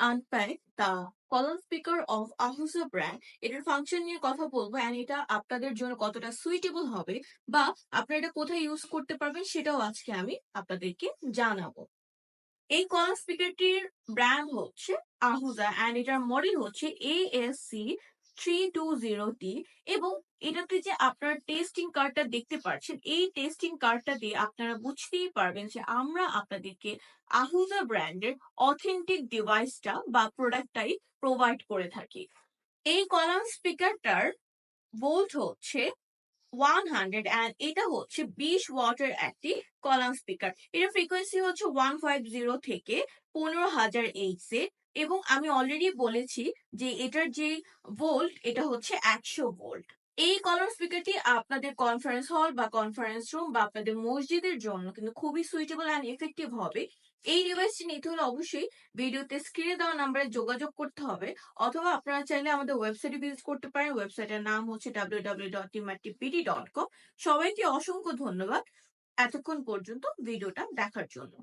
unpack the column speaker of Ahuja brand এটার function নিয়ে কথা বলব অ্যান্ড এটা আপনাদের জন্য কতটা সুইটেবল হবে বা আপনারা এটা কোথায় ইউজ করতে পারবেন সেটাও আজকে আমি আপনাদেরকে জানাব। এই কলম স্পিকারটির ব্র্যান্ড হচ্ছে আহুজা অ্যান্ড এটার মডেল হচ্ছে ASC three two zero T এবং এটাতে যে আপনার টেস্টিং কার্ডটা দেখতে পাচ্ছেন এই টেস্টিং কার্ডটা দিয়ে আপনারা বুঝতেই পারবেন যে আমরা আপনাদেরকে আহুজা ব্র্যান্ডের অথেন্টিক ডিভাইসটা বা প্রোডাক্টটাই প্রোভাইড করে থাকি। এই কলাম স্পিকারটার ভোল্ট হচ্ছে ওয়ান হান্ড্রেড অ্যান্ড এটা হচ্ছে বিশ ওয়াটের একটি কলাম স্পিকার এটার ফ্রিকোয়েন্সি হচ্ছে ওয়ান ফাইভ জিরো থেকে পনেরো হাজার এইটস এ এবং আমি অলরেডি বলেছি যে এটার যে ভোল্ট এটা হচ্ছে একশো ভোল্ট এই কলাম স্পিকারটি আপনাদের কনফারেন্স হল বা কনফারেন্স রুম বা আপনাদের মসজিদের জন্য কিন্তু খুবই সুইটেবল অ্যান্ড এফেক্টিভ হবে। এই ডিভাইসটি নিতে হলে অবশ্যই ভিডিওতে স্ক্রিনে দেওয়া নাম্বারে যোগাযোগ করতে হবে অথবা আপনারা চাইলে আমাদের ওয়েবসাইটে ভিজিট করতে পারেন। ওয়েবসাইটের নাম হচ্ছে ডাব্লিউ সবাইকে অসংখ্য ধন্যবাদ। এতক্ষণ পর্যন্ত ভিডিওটা দেখার জন্য।